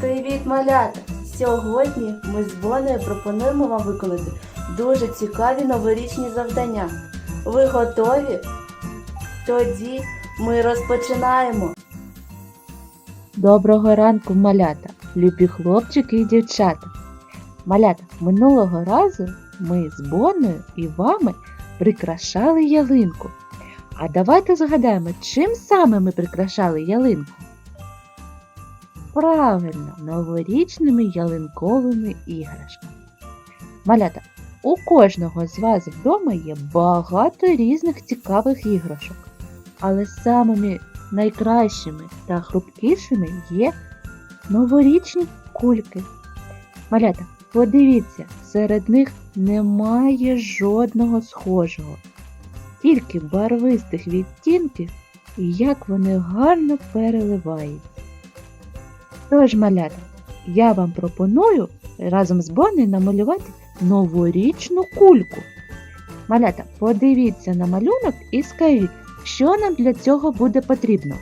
Привіт, малята! Сьогодні ми з Бонею пропонуємо вам виконати дуже цікаві новорічні завдання. Ви готові? Тоді ми розпочинаємо. Доброго ранку, малята, любі хлопчики і дівчата. Малята, минулого разу ми з Бонною і вами прикрашали ялинку. А давайте згадаємо, чим саме ми прикрашали ялинку? Правильно, новорічними ялинковими іграшками. Малята, у кожного з вас вдома є багато різних цікавих іграшок. Але самими найкращими та хрупкішими є новорічні кульки. Малята, подивіться, серед них немає жодного схожого, тільки барвистих відтінків і як вони гарно переливаються. Тож, малята, я вам пропоную разом з Бонною намалювати новорічну кульку. Малята, подивіться на малюнок і скажіть, що нам для цього буде потрібно?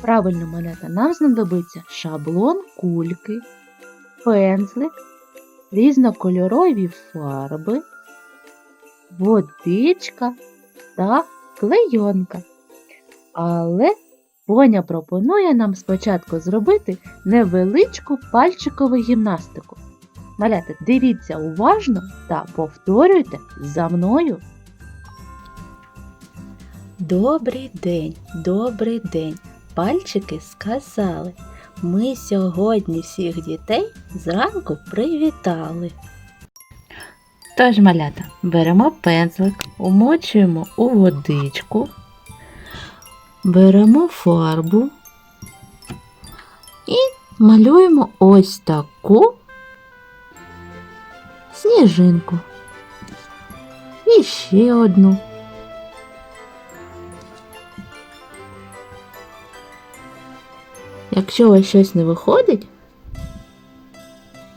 Правильно, малята, нам знадобиться шаблон кульки, пензлик, різнокольорові фарби, водичка та клейонка. Але Боня пропонує нам спочатку зробити невеличку пальчикову гімнастику. Малята, дивіться уважно та повторюйте за мною. Добрий день, добрий день. Пальчики сказали. Ми сьогодні всіх дітей зранку привітали. Тож, малята, беремо пензлик, умочуємо у водичку, беремо фарбу і малюємо ось таку сніжинку. І ще одну. Якщо у вас щось не виходить,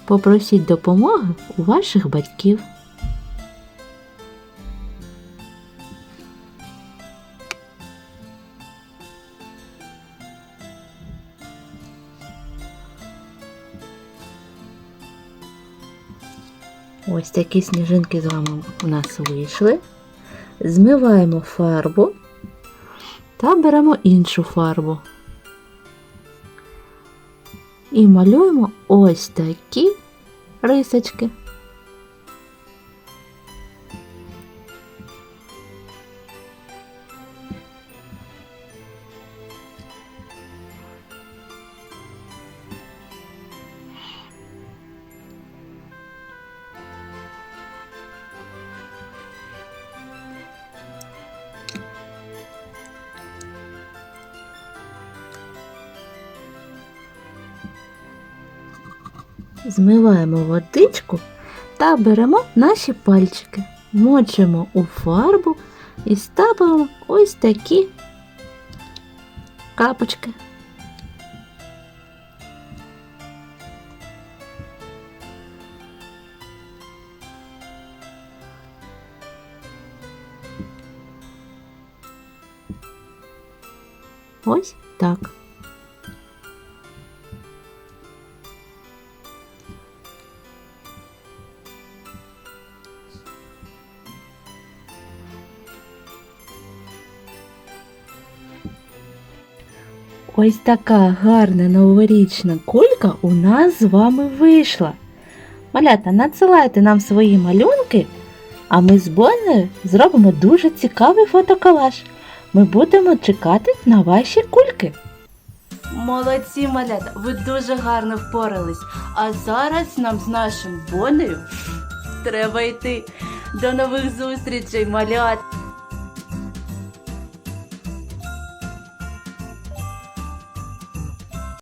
попросіть допомоги у ваших батьків. Ось такі сніжинки з вами у нас вийшли. Змиваємо фарбу та беремо іншу фарбу. І малюємо ось такі рисочки. Змиваємо водичку та беремо наші пальчики, мочимо у фарбу і ставимо ось такі капочки. Ось так. Ось така гарна новорічна кулька у нас з вами вийшла. Малята, надсилайте нам свої малюнки, а ми з Боннею зробимо дуже цікавий фотоколаж. Ми будемо чекати на ваші кульки. Молодці, малята, ви дуже гарно впорались. А зараз нам з нашим Бонею треба йти. До нових зустрічей, малят!